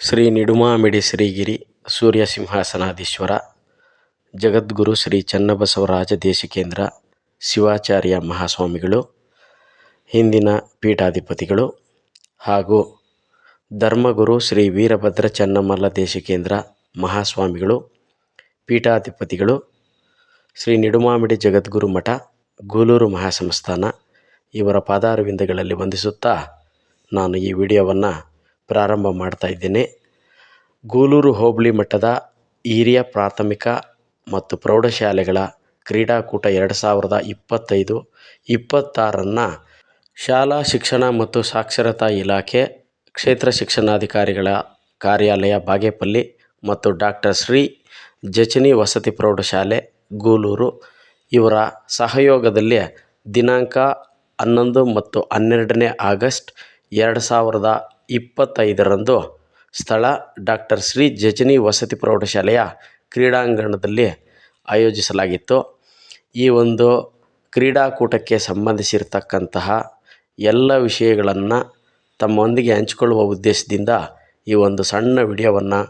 ಶ್ರೀ ನಿಡುಮಾಮಿಡಿ ಶ್ರೀಗಿರಿ ಸೂರ್ಯ ಸಿಂಹಾಸನಾಧೀಶ್ವರ, ಜಗದ್ಗುರು ಶ್ರೀ ಚನ್ನಬಸವರಾಜ ದೇಶಿಕೇಂದ್ರ ಶಿವಾಚಾರ್ಯ ಮಹಾಸ್ವಾಮಿಗಳು, ಹಿಂದಿನ ಪೀಠಾಧಿಪತಿಗಳು ಹಾಗೂ ಧರ್ಮಗುರು ಶ್ರೀ ವೀರಭದ್ರ ಚನ್ನಮಲ್ಲ ದೇಶಿಕೇಂದ್ರ ಮಹಾಸ್ವಾಮಿಗಳು, ಪೀಠಾಧಿಪತಿಗಳು, ಶ್ರೀ ನಿಡುಮಾಮಿಡಿ ಜಗದ್ಗುರು ಮಠ, ಗೂಲೂರು ಮಹಾಸಂಸ್ಥಾನ ಇವರ ಪಾದಾರವಿಂದಗಳಲ್ಲಿ ವಂದಿಸುತ್ತಾ ನಾನು ಈ ವಿಡಿಯೋವನ್ನು ಪ್ರಾರಂಭ ಮಾಡ್ತಾ ಇದ್ದೇನೆ. ಗೂಳೂರು ಹೋಬಳಿ ಮಟ್ಟದ ಹಿರಿಯ ಪ್ರಾಥಮಿಕ ಮತ್ತು ಪ್ರೌಢಶಾಲೆಗಳ ಕ್ರೀಡಾಕೂಟ ಎರಡು ಸಾವಿರದ ಇಪ್ಪತ್ತೈದು, ಇಪ್ಪತ್ತಾರನ್ನು ಶಾಲಾ ಶಿಕ್ಷಣ ಮತ್ತು ಸಾಕ್ಷರತಾ ಇಲಾಖೆ, ಕ್ಷೇತ್ರ ಶಿಕ್ಷಣಾಧಿಕಾರಿಗಳ ಕಾರ್ಯಾಲಯ ಬಾಗೇಪಲ್ಲಿ ಮತ್ತು ಡಾಕ್ಟರ್ ಶ್ರೀ ಜಚನಿ ವಸತಿ ಪ್ರೌಢಶಾಲೆ ಗೂಳೂರು. ಇವರ ಸಹಯೋಗದಲ್ಲಿ ದಿನಾಂಕ ಹನ್ನೊಂದು ಮತ್ತು ಹನ್ನೆರಡನೇ ಆಗಸ್ಟ್ ಎರಡು ಸಾವಿರದ ಇಪ್ಪತ್ತೈದರಂದು ಸ್ಥಳ ಡಾಕ್ಟರ್ ಶ್ರೀ ಜಜನಿ ವಸತಿ ಪ್ರೌಢಶಾಲೆಯ ಕ್ರೀಡಾಂಗಣದಲ್ಲಿ ಆಯೋಜಿಸಲಾಗಿತ್ತು. ಈ ಒಂದು ಕ್ರೀಡಾಕೂಟಕ್ಕೆ ಸಂಬಂಧಿಸಿರ್ತಕ್ಕಂತಹ ಎಲ್ಲ ವಿಷಯಗಳನ್ನು ತಮ್ಮೊಂದಿಗೆ ಹಂಚಿಕೊಳ್ಳುವ ಉದ್ದೇಶದಿಂದ ಈ ಒಂದು ಸಣ್ಣ ವಿಡಿಯೋವನ್ನು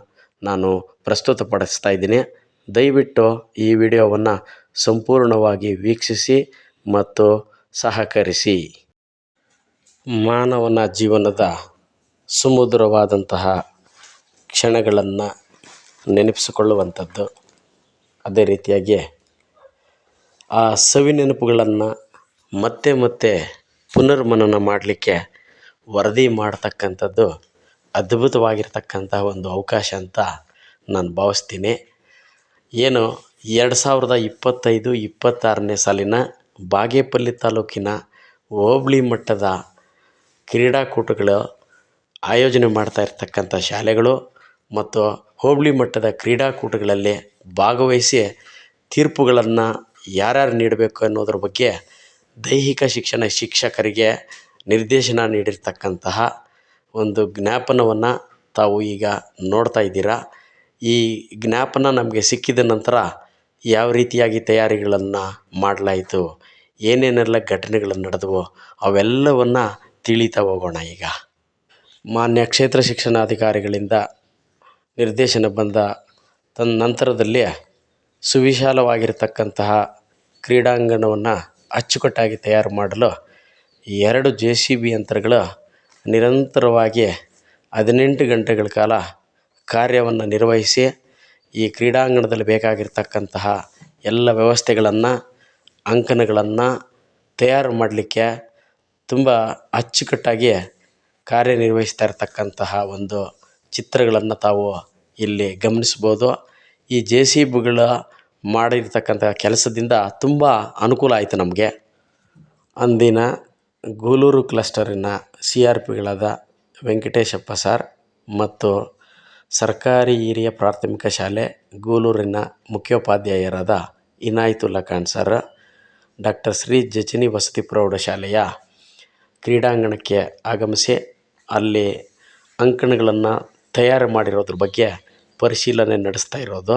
ನಾನು ಪ್ರಸ್ತುತಪಡಿಸ್ತಾ ಇದ್ದೀನಿ. ದಯವಿಟ್ಟು ಈ ವಿಡಿಯೋವನ್ನು ಸಂಪೂರ್ಣವಾಗಿ ವೀಕ್ಷಿಸಿ ಮತ್ತು ಸಹಕರಿಸಿ. ಮಾನವನ ಜೀವನದ ಸುಮಧುರವಾದಂತಹ ಕ್ಷಣಗಳನ್ನು ನೆನಪಿಸಿಕೊಳ್ಳುವಂಥದ್ದು. ಅದೇ ರೀತಿಯಾಗಿ ಆ ಸವಿ ನೆನಪುಗಳನ್ನು ಮತ್ತೆ ಮತ್ತೆ ಪುನರ್ಮನನ ಮಾಡಲಿಕ್ಕೆ ವರದಿ ಮಾಡತಕ್ಕಂಥದ್ದು ಅದ್ಭುತವಾಗಿರ್ತಕ್ಕಂಥ ಒಂದು ಅವಕಾಶ ಅಂತ ನಾನು ಭಾವಿಸ್ತೀನಿ. ಏನು ಎರಡು ಸಾವಿರದ ಇಪ್ಪತ್ತೈದು, ಇಪ್ಪತ್ತಾರನೇ ಸಾಲಿನ ಬಾಗೇಪಲ್ಲಿ ತಾಲೂಕಿನ ಹೋಬಳಿ ಮಟ್ಟದ ಕ್ರೀಡಾಕೂಟಗಳು ಆಯೋಜನೆ ಮಾಡ್ತಾ ಇರ್ತಕ್ಕಂಥ ಶಾಲೆಗಳು ಮತ್ತು ಹೋಬಳಿ ಮಟ್ಟದ ಕ್ರೀಡಾಕೂಟಗಳಲ್ಲಿ ಭಾಗವಹಿಸಿ ತೀರ್ಪುಗಳನ್ನು ಯಾರ್ಯಾರು ನೀಡಬೇಕು ಅನ್ನೋದ್ರ ಬಗ್ಗೆ ದೈಹಿಕ ಶಿಕ್ಷಣ ಶಿಕ್ಷಕರಿಗೆ ನಿರ್ದೇಶನ ನೀಡಿರ್ತಕ್ಕಂತಹ ಒಂದು ಜ್ಞಾಪನವನ್ನು ತಾವು ಈಗ ನೋಡ್ತಾ ಇದ್ದೀರಾ. ಈ ಜ್ಞಾಪನ ನಮಗೆ ಸಿಕ್ಕಿದ ನಂತರ ಯಾವ ರೀತಿಯಾಗಿ ತಯಾರಿಗಳನ್ನು ಮಾಡಲಾಯಿತು, ಏನೇನೆಲ್ಲ ಘಟನೆಗಳು ನಡೆದವು, ಅವೆಲ್ಲವನ್ನು ತಿಳಿತಾ ಹೋಗೋಣ ಈಗ. ಮಾನ್ಯ ಕ್ಷೇತ್ರ ಶಿಕ್ಷಣಾಧಿಕಾರಿಗಳಿಂದ ನಿರ್ದೇಶನ ಬಂದ ತನ್ನ ನಂತರದಲ್ಲಿ ಸುವಿಶಾಲವಾಗಿರತಕ್ಕಂತಹ ಕ್ರೀಡಾಂಗಣವನ್ನು ಅಚ್ಚುಕಟ್ಟಾಗಿ ತಯಾರು ಮಾಡಲು ಎರಡು ಜೆ ಸಿ ಬಿ ಯಂತ್ರಗಳು ನಿರಂತರವಾಗಿ ಹದಿನೆಂಟು ಗಂಟೆಗಳ ಕಾಲ ಕಾರ್ಯವನ್ನು ನಿರ್ವಹಿಸಿ ಈ ಕ್ರೀಡಾಂಗಣದಲ್ಲಿ ಬೇಕಾಗಿರ್ತಕ್ಕಂತಹ ಎಲ್ಲ ವ್ಯವಸ್ಥೆಗಳನ್ನು, ಅಂಕಣಗಳನ್ನು ತಯಾರು ಮಾಡಲಿಕ್ಕೆ ತುಂಬ ಅಚ್ಚುಕಟ್ಟಾಗಿ ಕಾರ್ಯನಿರ್ವಹಿಸ್ತಾ ಇರತಕ್ಕಂತಹ ಒಂದು ಚಿತ್ರಗಳನ್ನು ತಾವು ಇಲ್ಲಿ ಗಮನಿಸ್ಬೋದು ಈ ಜೆ ಸಿ ಬಿಗಳ ಮಾಡಿರ್ತಕ್ಕಂಥ ಕೆಲಸದಿಂದ ತುಂಬ ಅನುಕೂಲ ಆಯಿತು ನಮಗೆ. ಅಂದಿನ ಗೂಳೂರು ಕ್ಲಸ್ಟರಿನ ಸಿ ಆರ್ ಪಿಗಳಾದ ವೆಂಕಟೇಶಪ್ಪ ಸಾರ್ ಮತ್ತು ಸರ್ಕಾರಿ ಹಿರಿಯ ಪ್ರಾಥಮಿಕ ಶಾಲೆ ಗೂಳೂರಿನ ಮುಖ್ಯೋಪಾಧ್ಯಾಯರಾದ ಇನಾಯತುಲ್ಲಾ ಖಾನ್ ಸರ್, ಡಾಕ್ಟರ್ ಶ್ರೀ ಜಚಿನಿ ವಸತಿ ಪ್ರೌಢಶಾಲೆಯ ಕ್ರೀಡಾಂಗಣಕ್ಕೆ ಆಗಮಿಸಿ ಅಲ್ಲಿ ಅಂಕಣಗಳನ್ನು ತಯಾರು ಮಾಡಿರೋದ್ರ ಬಗ್ಗೆ ಪರಿಶೀಲನೆ ನಡೆಸ್ತಾ ಇರೋದು.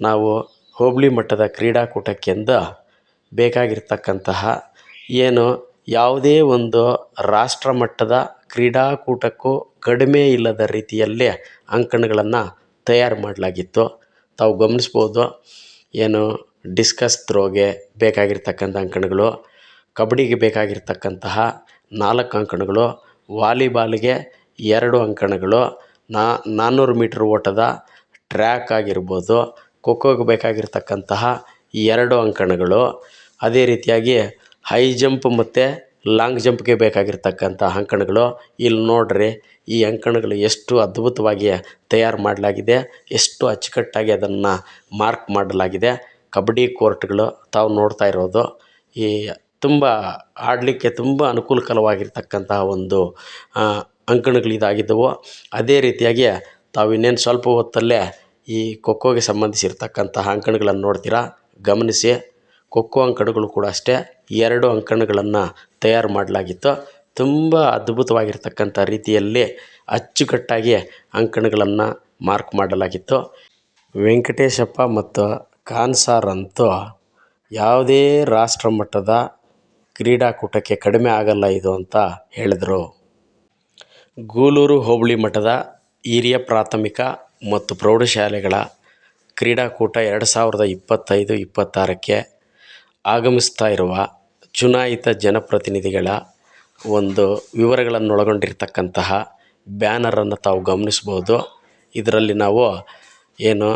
ನಾವು ಹೋಬಳಿ ಮಟ್ಟದ ಕ್ರೀಡಾಕೂಟಕ್ಕೆಂದು ಬೇಕಾಗಿರ್ತಕ್ಕಂತಹ ಏನು ಯಾವುದೇ ಒಂದು ರಾಷ್ಟ್ರ ಮಟ್ಟದ ಕ್ರೀಡಾಕೂಟಕ್ಕೂ ಕಡಿಮೆ ಇಲ್ಲದ ರೀತಿಯಲ್ಲಿ ಅಂಕಣಗಳನ್ನು ತಯಾರು ಮಾಡಲಾಗಿತ್ತು. ತಾವು ಗಮನಿಸ್ಬೋದು ಏನು ಡಿಸ್ಕಸ್ ತ್ರೋಗೆ ಬೇಕಾಗಿರ್ತಕ್ಕಂಥ ಅಂಕಣಗಳು, ಕಬಡ್ಡಿಗೆ ಬೇಕಾಗಿರ್ತಕ್ಕಂತಹ ನಾಲ್ಕು ಅಂಕಣಗಳು ವಾಲಿಬಾಲಿಗೆ ಎರಡು ಅಂಕಣಗಳು ನಾನ್ನೂರು ಮೀಟ್ರ್ ಓಟದ ಟ್ರ್ಯಾಕ್ ಆಗಿರ್ಬೋದು ಖೋ ಖೋಗೆ ಬೇಕಾಗಿರ್ತಕ್ಕಂತಹ ಎರಡು ಅಂಕಣಗಳು. ಅದೇ ರೀತಿಯಾಗಿ ಹೈ ಜಂಪ್ ಮತ್ತು ಲಾಂಗ್ ಜಂಪ್ಗೆ ಬೇಕಾಗಿರ್ತಕ್ಕಂಥ ಅಂಕಣಗಳು. ಇಲ್ಲಿ ನೋಡಿರಿ, ಈ ಅಂಕಣಗಳು ಎಷ್ಟು ಅದ್ಭುತವಾಗಿ ತಯಾರು ಮಾಡಲಾಗಿದೆ, ಎಷ್ಟು ಅಚ್ಚುಕಟ್ಟಾಗಿ ಅದನ್ನು ಮಾರ್ಕ್ ಮಾಡಲಾಗಿದೆ. ಕಬಡ್ಡಿ ಕೋರ್ಟ್ಗಳು ತಾವು ನೋಡ್ತಾ ಇರೋದು. ಈ ತುಂಬ ಆಡಲಿಕ್ಕೆ ತುಂಬ ಅನುಕೂಲಕರವಾಗಿರ್ತಕ್ಕಂತಹ ಒಂದು ಅಂಕಣಗಳು ಇದಾಗಿದ್ದವು ಅದೇ ರೀತಿಯಾಗಿ ತಾವು ಇನ್ನೇನು ಸ್ವಲ್ಪ ಹೊತ್ತಲ್ಲೇ ಈ ಖೋಖೋಗೆ ಸಂಬಂಧಿಸಿರ್ತಕ್ಕಂತಹ ಅಂಕಣಗಳನ್ನು ನೋಡ್ತೀರಾ? ಗಮನಿಸಿ. ಖೋಖೋ ಅಂಕಣಗಳು ಕೂಡ ಅಷ್ಟೇ. ಎರಡು ಅಂಕಣಗಳನ್ನು ತಯಾರು ಮಾಡಲಾಗಿತ್ತು. ತುಂಬ ಅದ್ಭುತವಾಗಿರ್ತಕ್ಕಂಥ ರೀತಿಯಲ್ಲಿ ಅಚ್ಚುಕಟ್ಟಾಗಿ ಅಂಕಣಗಳನ್ನು ಮಾರ್ಕ್ ಮಾಡಲಾಗಿತ್ತು. ವೆಂಕಟೇಶಪ್ಪ ಮತ್ತು ಖಾನ್ ಸಾರ್ ಅಂತೂ ಯಾವುದೇ ರಾಷ್ಟ್ರ ಮಟ್ಟದ ಕ್ರೀಡಾಕೂಟಕ್ಕೆ ಕಡಿಮೆ ಆಗಲ್ಲ ಇದು ಅಂತ ಹೇಳಿದರು. ಗೂಳೂರು ಹೋಬಳಿ ಮಠದ ಹಿರಿಯ ಪ್ರಾಥಮಿಕ ಮತ್ತು ಪ್ರೌಢಶಾಲೆಗಳ ಕ್ರೀಡಾಕೂಟ ಎರಡು ಸಾವಿರದ ಇಪ್ಪತ್ತೈದು ಇಪ್ಪತ್ತಾರಕ್ಕೆ ಆಗಮಿಸ್ತಾ ಇರುವ ಚುನಾಯಿತ ಜನಪ್ರತಿನಿಧಿಗಳ ಒಂದು ವಿವರಗಳನ್ನೊಳಗೊಂಡಿರ್ತಕ್ಕಂತಹ ಬ್ಯಾನರನ್ನು ತಾವು ಗಮನಿಸ್ಬೋದು. ಇದರಲ್ಲಿ ನಾವು ಏನು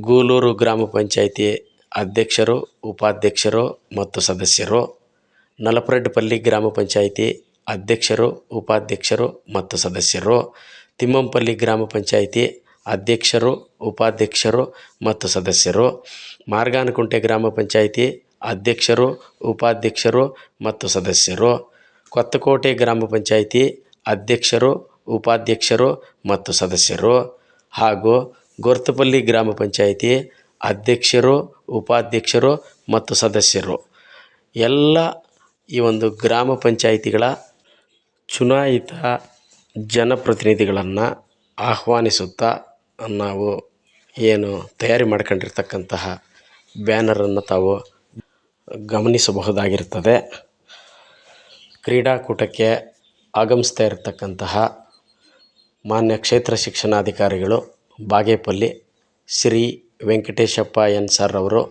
ಗೂಳೂರು ಗ್ರಾಮ ಪಂಚಾಯಿತಿ ಅಧ್ಯಕ್ಷರು, ಉಪಾಧ್ಯಕ್ಷರು ಮತ್ತು ಸದಸ್ಯರು ನಲಪರೆಡ್ಡಿಪಲ್ಲಿ ಗ್ರಾಮ ಪಂಚಾಯಿತಿ ಅಧ್ಯಕ್ಷರು, ಉಪಾಧ್ಯಕ್ಷರು ಮತ್ತು ಸದಸ್ಯರು, ತಿಮ್ಮಂಪಲ್ಲಿ ಗ್ರಾಮ ಪಂಚಾಯಿತಿ ಅಧ್ಯಕ್ಷರು, ಉಪಾಧ್ಯಕ್ಷರು ಮತ್ತು ಸದಸ್ಯರು, ಮಾರ್ಗಾನಕುಂಟೆ ಗ್ರಾಮ ಪಂಚಾಯಿತಿ ಅಧ್ಯಕ್ಷರು, ಉಪಾಧ್ಯಕ್ಷರು ಮತ್ತು ಸದಸ್ಯರು, ಕೊತ್ತಕೋಟೆ ಗ್ರಾಮ ಪಂಚಾಯಿತಿ ಅಧ್ಯಕ್ಷರು, ಉಪಾಧ್ಯಕ್ಷರು ಮತ್ತು ಸದಸ್ಯರು ಹಾಗೂ ಗೊರ್ತಪಲ್ಲಿ ಗ್ರಾಮ ಪಂಚಾಯಿತಿ ಅಧ್ಯಕ್ಷರು, ಉಪಾಧ್ಯಕ್ಷರು ಮತ್ತು ಸದಸ್ಯರು. ಎಲ್ಲ ಈ ಒಂದು ಗ್ರಾಮ ಪಂಚಾಯಿತಿಗಳ ಚುನಾಯಿತ ಜನಪ್ರತಿನಿಧಿಗಳನ್ನು ಆಹ್ವಾನಿಸುತ್ತಾ ನಾವು ಏನು ತಯಾರಿ ಮಾಡ್ಕೊಂಡಿರ್ತಕ್ಕಂತಹ ಬ್ಯಾನರನ್ನು ತಾವು ಗಮನಿಸಬಹುದಾಗಿರ್ತದೆ ಕ್ರೀಡಾಕೂಟಕ್ಕೆ ಆಗಮಿಸ್ತಾ ಇರತಕ್ಕಂತಹ ಮಾನ್ಯ ಕ್ಷೇತ್ರ ಶಿಕ್ಷಣಾಧಿಕಾರಿಗಳು ಬಾಗೇಪಲ್ಲಿ ಶ್ರೀ ವೆಂಕಟೇಶಪ್ಪ ಎನ್ ಸರ್ ಅವರು,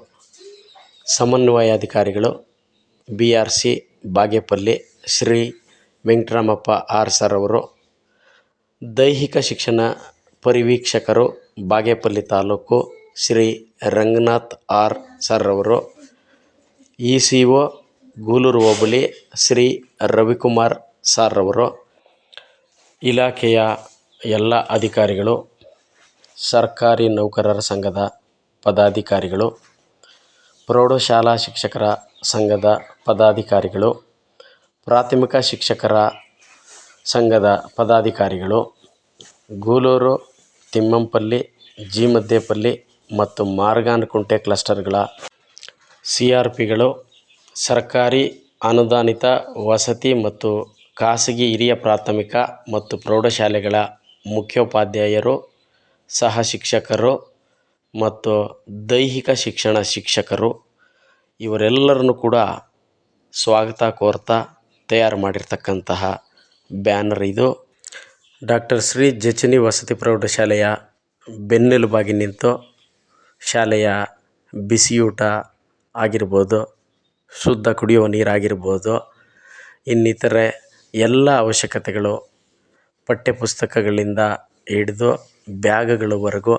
ಸಮನ್ವಯಾಧಿಕಾರಿಗಳು, B R C Bagepalli Shri Venkataramappa R sir ಅವರು ದೈಹಿಕ ಶಿಕ್ಷಣ ಪರಿವೀಕ್ಷಕರು ಬಾಗೇಪಲ್ಲಿ ತಾಲೂಕು ಶ್ರೀ ರಂಗನಾಥ್ ಆರ್ ಸರ್ ಅವರು E C O Guluru hobli Shri Ravikumar sir ಅವರು, ಇಲಾಖೆಯ ಎಲ್ಲ ಅಧಿಕಾರಿಗಳು, ಸರ್ಕಾರಿ ನೌಕರರ ಸಂಘದ ಪದಾಧಿಕಾರಿಗಳು, ಪ್ರೌಢಶಾಲಾ ಶಿಕ್ಷಕರ ಸಂಘದ ಪದಾಧಿಕಾರಿಗಳು, ಪ್ರಾಥಮಿಕ ಶಿಕ್ಷಕರ ಸಂಘದ ಪದಾಧಿಕಾರಿಗಳು ಗೂಳೂರು ತಿಮ್ಮಂಪಲ್ಲಿ ಜಿ ಮದ್ದೇಪಲ್ಲಿ ಮತ್ತು ಮಾರ್ಗಾನಕುಂಟೆ ಕ್ಲಸ್ಟರ್ಗಳ ಸಿ ಆರ್ ಪಿಗಳು ಸರ್ಕಾರಿ ಅನುದಾನಿತ ವಸತಿ ಮತ್ತು ಖಾಸಗಿ ಹಿರಿಯ ಪ್ರಾಥಮಿಕ ಮತ್ತು ಪ್ರೌಢಶಾಲೆಗಳ ಮುಖ್ಯೋಪಾಧ್ಯಾಯರು, ಸಹ ಶಿಕ್ಷಕರು ಮತ್ತು ದೈಹಿಕ ಶಿಕ್ಷಣ ಶಿಕ್ಷಕರು ಇವರೆಲ್ಲರನ್ನು ಕೂಡ ಸ್ವಾಗತ, ಕೋರ್ತಾ ತಯಾರು ಮಾಡಿರ್ತಕ್ಕಂತಹ ಬ್ಯಾನರ್ ಇದು. ಡಾಕ್ಟರ್ ಶ್ರೀ ಜಚನಿ ವಸತಿ ಪ್ರೌಢಶಾಲೆಯ ಬೆನ್ನೆಲುಬಾಗಿ ನಿಂತು ಶಾಲೆಯ ಬಿಸಿಯೂಟ ಆಗಿರ್ಬೋದು, ಶುದ್ಧ ಕುಡಿಯುವ ನೀರಾಗಿರ್ಬೋದು, ಇನ್ನಿತರೆ ಎಲ್ಲ ಅವಶ್ಯಕತೆಗಳು ಪಠ್ಯಪುಸ್ತಕಗಳಿಂದ ಹಿಡಿದು ಬ್ಯಾಗ್ಗಳವರೆಗೂ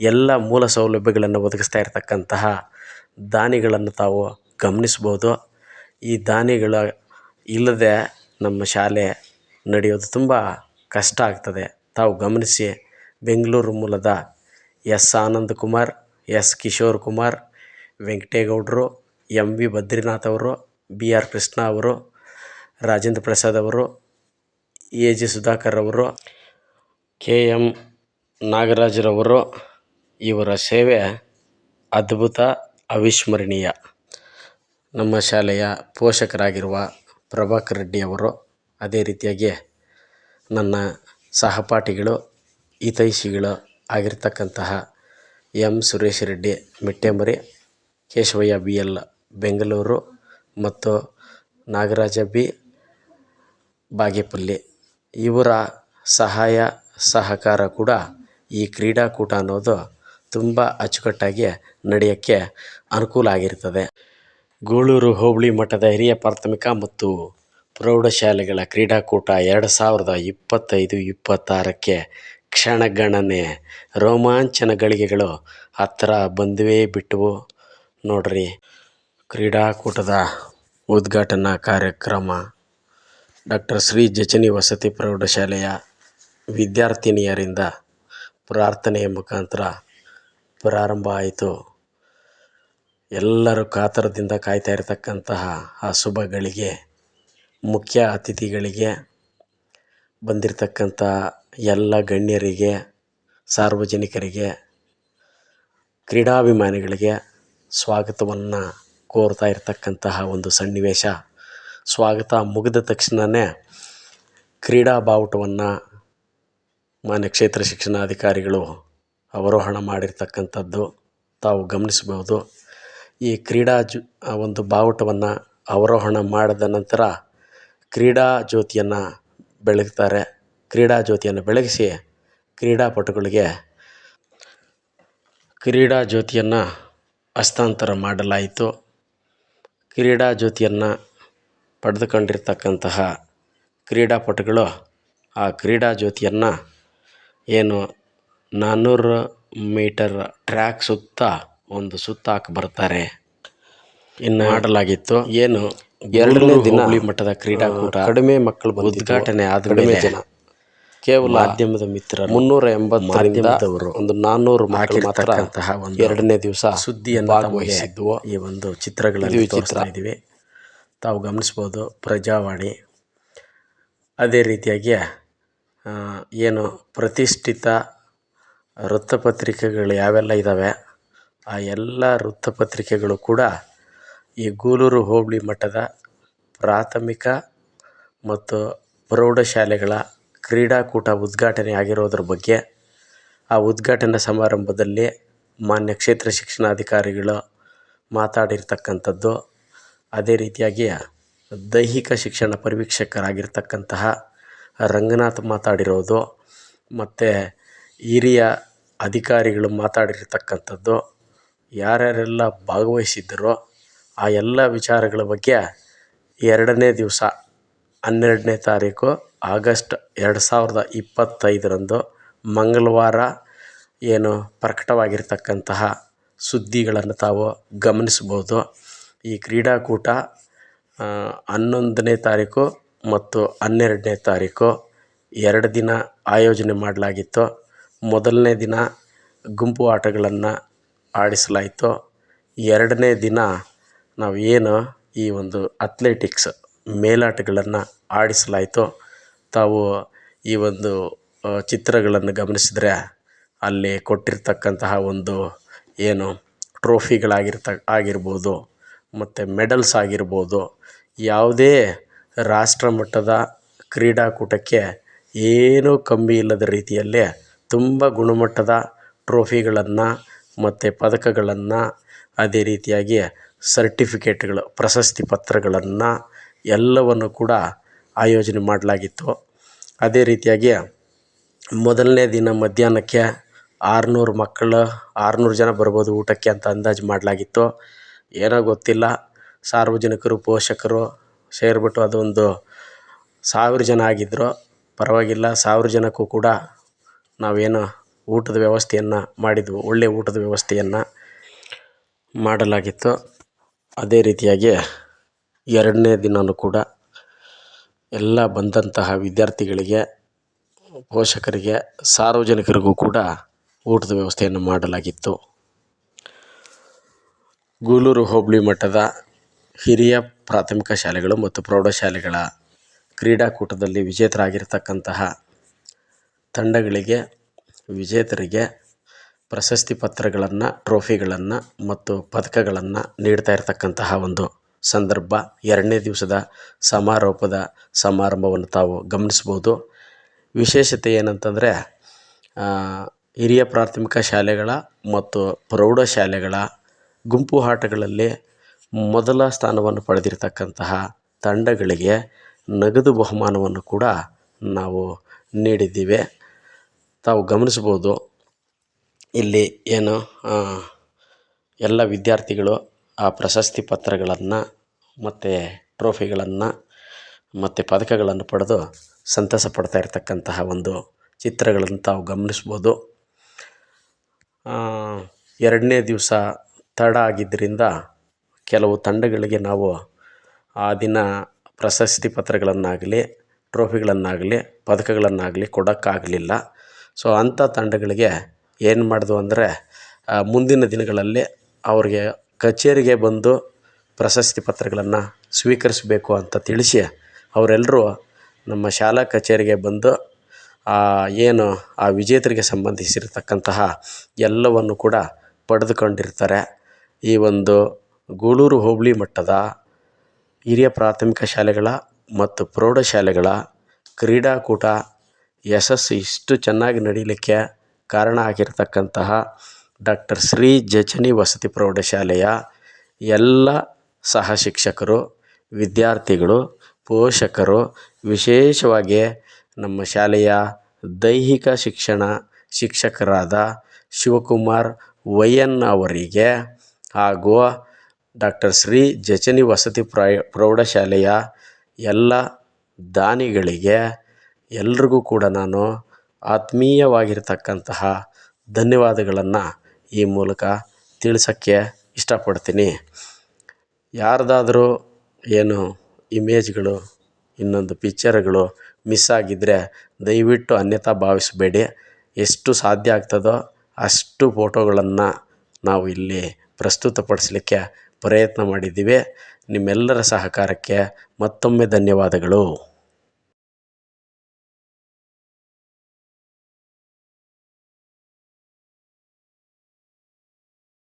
ಎಲ್ಲ ಮೂಲ ಸೌಲಭ್ಯಗಳನ್ನು ಒದಗಿಸ್ತಾ ಇರತಕ್ಕಂತಹ ದಾನಿಗಳನ್ನು ತಾವು ಗಮನಿಸ್ಬೋದು. ಈ ದಾನಿಗಳ ಇಲ್ಲದೆ ನಮ್ಮ ಶಾಲೆ ನಡೆಯೋದು ತುಂಬ ಕಷ್ಟ ಆಗ್ತದೆ. ತಾವು ಗಮನಿಸಿ, ಬೆಂಗಳೂರು ಮೂಲದ ಎಸ್ ಆನಂದ್ ಕುಮಾರ್, ಎಸ್ ಕಿಶೋರ್ ಕುಮಾರ್, ವೆಂಕಟೇಗೌಡರು ಎಂ ವಿ ಬದ್ರಿನಾಥ್ ಅವರು, ಬಿ ಆರ್ ಕೃಷ್ಣ ಅವರು, ರಾಜೇಂದ್ರ ಪ್ರಸಾದ್ ಅವರು, ಎ ಜಿ ಸುಧಾಕರ್ ಅವರು, ಕೆ ಎಂ ನಾಗರಾಜರವರು ಇವರ ಸೇವೆ ಅದ್ಭುತ. ಅವಿಸ್ಮರಣೀಯ. ನಮ್ಮ ಶಾಲೆಯ ಪೋಷಕರಾಗಿರುವ ಪ್ರಭಾಕರ್ ರೆಡ್ಡಿಯವರು ಅದೇ ರೀತಿಯಾಗಿ ನನ್ನ ಸಹಪಾಠಿಗಳು, ಹಿತೈಷಿಗಳು ಆಗಿರ್ತಕ್ಕಂತಹ M Suresh Reddy Mittemari Keshavaiah B. L. Bengaluru ಮತ್ತು ನಾಗರಾಜ ಬಿ. ಬಾಗೇಪಲ್ಲಿ. ಇವರ ಸಹಾಯ, ಸಹಕಾರ ಕೂಡ ಈ ಕ್ರೀಡಾಕೂಟ ಅನ್ನೋದು ತುಂಬ ಅಚ್ಚುಕಟ್ಟಾಗಿ ನಡೆಯೋಕ್ಕೆ ಅನುಕೂಲ ಆಗಿರ್ತದೆ. ಗೂಳೂರು ಹೋಬಳಿ ಮಟ್ಟದ ಹಿರಿಯ ಪ್ರಾಥಮಿಕ ಮತ್ತು ಪ್ರೌಢಶಾಲೆಗಳ ಕ್ರೀಡಾಕೂಟ ಎರಡು ಸಾವಿರದ ಇಪ್ಪತ್ತೈದು ಇಪ್ಪತ್ತಾರಕ್ಕೆ ಕ್ಷಣಗಣನೆ. ರೋಮಾಂಚನ ಗಳಿಗೆಗಳು ಹತ್ತಿರ ಬಂದವೇ ಬಿಟ್ಟವು ನೋಡ್ರಿ. ಕ್ರೀಡಾಕೂಟದ ಉದ್ಘಾಟನಾ ಕಾರ್ಯಕ್ರಮ. ಡಾಕ್ಟರ್ ಶ್ರೀ ಜಚನಿ ವಸತಿ ಪ್ರೌಢಶಾಲೆಯ ವಿದ್ಯಾರ್ಥಿನಿಯರಿಂದ ಪ್ರಾರ್ಥನೆಯ ಮುಖಾಂತರ ಪ್ರಾರಂಭ ಆಯಿತು. ಎಲ್ಲರೂ ಕಾತರದಿಂದ ಕಾಯ್ತಾ ಇರತಕ್ಕಂತಹ ಆ ಶುಭ ಗಳಿಗೆ ಮುಖ್ಯ ಅತಿಥಿಗಳಿಗೆ, ಬಂದಿರತಕ್ಕಂಥ ಎಲ್ಲ ಗಣ್ಯರಿಗೆ, ಸಾರ್ವಜನಿಕರಿಗೆ, ಕ್ರೀಡಾಭಿಮಾನಿಗಳಿಗೆ ಸ್ವಾಗತವನ್ನು ಕೋರ್ತಾ ಇರತಕ್ಕಂತಹ ಒಂದು ಸನ್ನಿವೇಶ. ಸ್ವಾಗತ ಮುಗಿದ ತಕ್ಷಣವೇ ಕ್ರೀಡಾ ಬಾವುಟವನ್ನು ಮಾನ್ಯ ಕ್ಷೇತ್ರ ಶಿಕ್ಷಣಾಧಿಕಾರಿಗಳು ಅವರೋಹಣ ಮಾಡಿರ್ತಕ್ಕಂಥದ್ದು ತಾವು ಗಮನಿಸ್ಬೋದು ಈ ಕ್ರೀಡಾ ಜು ಒಂದು ಬಾವುಟವನ್ನು ಅವರೋಹಣ ಮಾಡಿದ ನಂತರ ಕ್ರೀಡಾ ಜ್ಯೋತಿಯನ್ನು ಬೆಳಗ್ತಾರೆ. ಕ್ರೀಡಾ ಜ್ಯೋತಿಯನ್ನು ಬೆಳಗಿಸಿ ಕ್ರೀಡಾಪಟುಗಳಿಗೆ ಕ್ರೀಡಾ ಜ್ಯೋತಿಯನ್ನು ಹಸ್ತಾಂತರ ಮಾಡಲಾಯಿತು. ಕ್ರೀಡಾ ಜ್ಯೋತಿಯನ್ನು ಪಡೆದುಕೊಂಡಿರ್ತಕ್ಕಂತಹ ಕ್ರೀಡಾಪಟುಗಳು ಆ ಕ್ರೀಡಾ ಜ್ಯೋತಿಯನ್ನು ಏನು ನಾನ್ನೂರು ಮೀಟರ್ ಟ್ರ್ಯಾಕ್ ಸುತ್ತ ಒಂದು ಸುತ್ತ ಹಾಕಿ ಬರ್ತಾರೆ. ಇನ್ನು ಮಾಡಲಾಗಿತ್ತು. ಏನು ಎರಡನೇ ದಿನ ಮಟ್ಟದ ಕ್ರೀಡಾಕೂಟ ಕಡಿಮೆ ಮಕ್ಕಳು ಉದ್ಘಾಟನೆ ಆದ ಮೇಲೆ ಜನ. ಕೇವಲ ಮಾಧ್ಯಮದ ಮಿತ್ರ ಮುನ್ನೂರ ಎಂಬತ್ತರಿಂದವರು ಒಂದು ನಾನ್ನೂರು ಮಕ್ಕಳು ಮಾತ್ರ ಒಂದು ಎರಡನೇ ದಿವಸ ಸುದ್ದಿಯನ್ನು ಭಾಗವಹಿಸಿದ್ವು ಈ ಒಂದು ಚಿತ್ರಗಳಲ್ಲಿ ತೋರಿಸ್ತಾ ಇದ್ದೀವಿ. ತಾವು ಗಮನಿಸ್ಬೋದು ಪ್ರಜಾವಾಣಿ. ಅದೇ ರೀತಿಯಾಗಿ ಏನು ಪ್ರತಿಷ್ಠಿತ ವೃತ್ತಪತ್ರಿಕೆಗಳು ಯಾವೆಲ್ಲ ಇದ್ದಾವೆ ಆ ಎಲ್ಲ ವೃತ್ತಪತ್ರಿಕೆಗಳು ಕೂಡ ಈ ಗೂಳೂರು ಹೋಬಳಿ ಮಟ್ಟದ ಪ್ರಾಥಮಿಕ ಮತ್ತು ಪ್ರೌಢಶಾಲೆಗಳ ಕ್ರೀಡಾಕೂಟ ಉದ್ಘಾಟನೆ ಆಗಿರೋದ್ರ ಬಗ್ಗೆ ಆ ಉದ್ಘಾಟನಾ ಸಮಾರಂಭದಲ್ಲಿ ಮಾನ್ಯ ಕ್ಷೇತ್ರ ಶಿಕ್ಷಣಾಧಿಕಾರಿಗಳು ಮಾತಾಡಿರ್ತಕ್ಕಂಥದ್ದು, ಅದೇ ರೀತಿಯಾಗಿ ದೈಹಿಕ ಶಿಕ್ಷಣ ಪರಿವೀಕ್ಷಕರಾಗಿರ್ತಕ್ಕಂತಹ ರಂಗನಾಥ್ ಮಾತಾಡಿರೋದು, ಮತ್ತು ಹಿರಿಯ ಅಧಿಕಾರಿಗಳು ಮಾತಾಡಿರ್ತಕ್ಕಂಥದ್ದು ಯಾರ್ಯಾರೆಲ್ಲ ಭಾಗವಹಿಸಿದ್ದರೋ ಆ ಎಲ್ಲ ವಿಚಾರಗಳ ಬಗ್ಗೆ ಎರಡನೇ ದಿವಸ, ಹನ್ನೆರಡನೇ ತಾರೀಕು, ಆಗಸ್ಟ್ ಎರಡು ಸಾವಿರದ ಇಪ್ಪತ್ತೈದರಂದು ಮಂಗಳವಾರ ಏನು ಪ್ರಕಟವಾಗಿರ್ತಕ್ಕಂತಹ ಸುದ್ದಿಗಳನ್ನು ತಾವು ಗಮನಿಸ್ಬೋದು ಈ ಕ್ರೀಡಾಕೂಟ ಹನ್ನೊಂದನೇ ತಾರೀಕು ಮತ್ತು ಹನ್ನೆರಡನೇ ತಾರೀಕು ಎರಡು ದಿನ ಆಯೋಜನೆ ಮಾಡಲಾಗಿತ್ತು. ಮೊದಲನೇ ದಿನ ಗುಂಪು ಆಟಗಳನ್ನು ಆಡಿಸಲಾಯಿತು. ಎರಡನೇ ದಿನ ನಾವು ಏನು ಈ ಒಂದು ಅಥ್ಲೆಟಿಕ್ಸ್ ಮೇಲಾಟಗಳನ್ನು ಆಡಿಸಲಾಯಿತು. ತಾವು ಈ ಒಂದು ಚಿತ್ರಗಳನ್ನು ಗಮನಿಸಿದರೆ ಅಲ್ಲಿ ಕೊಟ್ಟಿರ್ತಕ್ಕಂತಹ ಒಂದು ಏನು ಟ್ರೋಫಿಗಳಾಗಿರ್ತ, ಆಗಿರ್ಬೋದು, ಮತ್ತು ಮೆಡಲ್ಸ್ ಆಗಿರ್ಬೋದು, ಯಾವುದೇ ರಾಷ್ಟ್ರ ಮಟ್ಟದ ಕ್ರೀಡಾಕೂಟಕ್ಕೆ ಏನೂ ಕಮ್ಮಿ ಇಲ್ಲದ ರೀತಿಯಲ್ಲಿ ತುಂಬ ಗುಣಮಟ್ಟದ ಟ್ರೋಫಿಗಳನ್ನು ಮತ್ತು ಪದಕಗಳನ್ನು ಅದೇ ರೀತಿಯಾಗಿ ಸರ್ಟಿಫಿಕೇಟ್ಗಳು, ಪ್ರಶಸ್ತಿ ಪತ್ರಗಳನ್ನು ಎಲ್ಲವನ್ನು ಕೂಡ ಆಯೋಜನೆ ಮಾಡಲಾಗಿತ್ತು. ಅದೇ ರೀತಿಯಾಗಿ ಮೊದಲನೇ ದಿನ ಮಧ್ಯಾಹ್ನಕ್ಕೆ ಆರುನೂರು ಮಕ್ಕಳು, ಆರುನೂರು ಜನ ಬರ್ಬೋದು ಊಟಕ್ಕೆ ಅಂತ ಅಂದಾಜು ಮಾಡಲಾಗಿತ್ತು. ಏನೋ ಗೊತ್ತಿಲ್ಲ, ಸಾರ್ವಜನಿಕರು, ಪೋಷಕರು ಸೇರಿಬಿಟ್ಟು ಅದೊಂದು ಸಾವಿರ ಜನ ಆಗಿದ್ದರು ಪರವಾಗಿಲ್ಲ, ಸಾವಿರ ಜನಕ್ಕೂ ಕೂಡ ನಾವೇನು ಊಟದ ವ್ಯವಸ್ಥೆಯನ್ನು ಮಾಡಿದ್ವು ಒಳ್ಳೆಯ ಊಟದ ವ್ಯವಸ್ಥೆಯನ್ನು ಮಾಡಲಾಗಿತ್ತು. ಅದೇ ರೀತಿಯಾಗಿ ಎರಡನೇ ದಿನವೂ ಕೂಡ ಎಲ್ಲ ಬಂದಂತಹ ವಿದ್ಯಾರ್ಥಿಗಳಿಗೆ, ಪೋಷಕರಿಗೆ, ಸಾರ್ವಜನಿಕರಿಗೂ ಕೂಡ ಊಟದ ವ್ಯವಸ್ಥೆಯನ್ನು ಮಾಡಲಾಗಿತ್ತು. ಗೂಳೂರು ಹೋಬಳಿ ಮಟ್ಟದ ಹಿರಿಯ ಪ್ರಾಥಮಿಕ ಶಾಲೆಗಳು ಮತ್ತು ಪ್ರೌಢಶಾಲೆಗಳ ಕ್ರೀಡಾಕೂಟದಲ್ಲಿ ವಿಜೇತರಾಗಿರ್ತಕ್ಕಂತಹ ತಂಡಗಳಿಗೆ ವಿಜೇತರಿಗೆ ಪ್ರಶಸ್ತಿ ಪತ್ರಗಳನ್ನು, ಟ್ರೋಫಿಗಳನ್ನು ಮತ್ತು ಪದಕಗಳನ್ನು ನೀಡ್ತಾ ಇರತಕ್ಕಂತಹ ಒಂದು ಸಂದರ್ಭ ಎರಡನೇ ದಿವಸದ ಸಮಾರೋಪದ ಸಮಾರಂಭವನ್ನು ತಾವು ಗಮನಿಸ್ಬೋದು. ವಿಶೇಷತೆ ಏನಂತಂದರೆ ಹಿರಿಯ ಪ್ರಾಥಮಿಕ ಶಾಲೆಗಳ ಮತ್ತು ಪ್ರೌಢ ಶಾಲೆಗಳ ಗುಂಪು ಆಟಗಳಲ್ಲಿ ಮೊದಲ ಸ್ಥಾನವನ್ನು ಪಡೆದಿರ್ತಕ್ಕಂತಹ ತಂಡಗಳಿಗೆ ನಗದು ಬಹುಮಾನವನ್ನು ಕೂಡ ನಾವು ನೀಡಿದ್ದೀವಿ. ತಾವು ಗಮನಿಸ್ಬೋದು ಇಲ್ಲಿ ಏನು ಎಲ್ಲ ವಿದ್ಯಾರ್ಥಿಗಳು ಆ ಪ್ರಶಸ್ತಿ ಪತ್ರಗಳನ್ನು ಮತ್ತು ಟ್ರೋಫಿಗಳನ್ನು ಮತ್ತು ಪದಕಗಳನ್ನು ಪಡೆದು ಸಂತಸ ಪಡ್ತಾ ಇರತಕ್ಕಂತಹ ಒಂದು ಚಿತ್ರಗಳನ್ನು ತಾವು ಗಮನಿಸ್ಬೋದು ಎರಡನೇ ದಿವಸ ತಡ ಆಗಿದ್ದರಿಂದ ಕೆಲವು ತಂಡಗಳಿಗೆ ನಾವು ಆ ದಿನ ಪ್ರಶಸ್ತಿ ಪತ್ರಗಳನ್ನಾಗಲಿ, ಟ್ರೋಫಿಗಳನ್ನಾಗಲಿ, ಪದಕಗಳನ್ನಾಗಲಿ ಕೊಡೋಕ್ಕಾಗಲಿಲ್ಲ. ಸೊ ಅಂಥ ತಂಡಗಳಿಗೆ ಏನು ಮಾಡಿದ್ವು ಅಂದರೆ ಮುಂದಿನ ದಿನಗಳಲ್ಲಿ ಅವ್ರಿಗೆ ಕಚೇರಿಗೆ ಬಂದು ಪ್ರಶಸ್ತಿ ಪತ್ರಗಳನ್ನು ಸ್ವೀಕರಿಸಬೇಕು ಅಂತ ತಿಳಿಸಿ ಅವರೆಲ್ಲರೂ ನಮ್ಮ ಶಾಲಾ ಕಚೇರಿಗೆ ಬಂದು ಏನು ಆ ವಿಜೇತರಿಗೆ ಸಂಬಂಧಿಸಿರತಕ್ಕಂತಹ ಎಲ್ಲವನ್ನು ಕೂಡ ಪಡೆದುಕೊಂಡಿರ್ತಾರೆ. ಈ ಒಂದು ಗೂಳೂರು ಹೋಬಳಿ ಮಟ್ಟದ ಹಿರಿಯ ಪ್ರಾಥಮಿಕ ಶಾಲೆಗಳ ಮತ್ತು ಪ್ರೌಢಶಾಲೆಗಳ ಕ್ರೀಡಾಕೂಟ ಯಶಸ್ಸು ಇಷ್ಟು ಚೆನ್ನಾಗಿ ನಡೀಲಿಕ್ಕೆ ಕಾರಣ ಆಗಿರತಕ್ಕಂತಹ ಡಾಕ್ಟರ್ ಶ್ರೀ ಜಚನಿ ವಸತಿ ಪ್ರೌಢಶಾಲೆಯ ಎಲ್ಲ ಸಹ ಶಿಕ್ಷಕರು ವಿದ್ಯಾರ್ಥಿಗಳು, ಪೋಷಕರು, ವಿಶೇಷವಾಗಿ ನಮ್ಮ ಶಾಲೆಯ ದೈಹಿಕ ಶಿಕ್ಷಣ ಶಿಕ್ಷಕರಾದ ಶಿವಕುಮಾರ್ ವೈಯನ್ ಅವರಿಗೆ ಹಾಗೂ ಡಾಕ್ಟರ್ ಶ್ರೀ ಜಚನಿ ವಸತಿ ಪ್ರೌಢಶಾಲೆಯ ಎಲ್ಲ ದಾನಿಗಳಿಗೆ ಎಲ್ರಿಗೂ ಕೂಡ ನಾನು ಆತ್ಮೀಯವಾಗಿರತಕ್ಕಂತಹ ಧನ್ಯವಾದಗಳನ್ನು ಈ ಮೂಲಕ ತಿಳಿಸೋಕ್ಕೆ ಇಷ್ಟಪಡ್ತೀನಿ. ಯಾರ್ದಾದ್ರೂ ಏನು ಇಮೇಜ್ಗಳು, ಇನ್ನೊಂದು ಪಿಚ್ಚರ್ಗಳು ಮಿಸ್ ಆಗಿದ್ದರೆ ದಯವಿಟ್ಟು ಅನ್ಯಥಾ ಭಾವಿಸಬೇಡಿ. ಎಷ್ಟು ಸಾಧ್ಯ ಆಗ್ತದೋ ಅಷ್ಟು ಫೋಟೋಗಳನ್ನು ನಾವು ಇಲ್ಲಿ ಪ್ರಸ್ತುತಪಡಿಸ್ಲಿಕ್ಕೆ ಪ್ರಯತ್ನ ಮಾಡಿದ್ದೀವಿ. ನಿಮ್ಮೆಲ್ಲರ ಸಹಕಾರಕ್ಕೆ ಮತ್ತೊಮ್ಮೆ ಧನ್ಯವಾದಗಳು.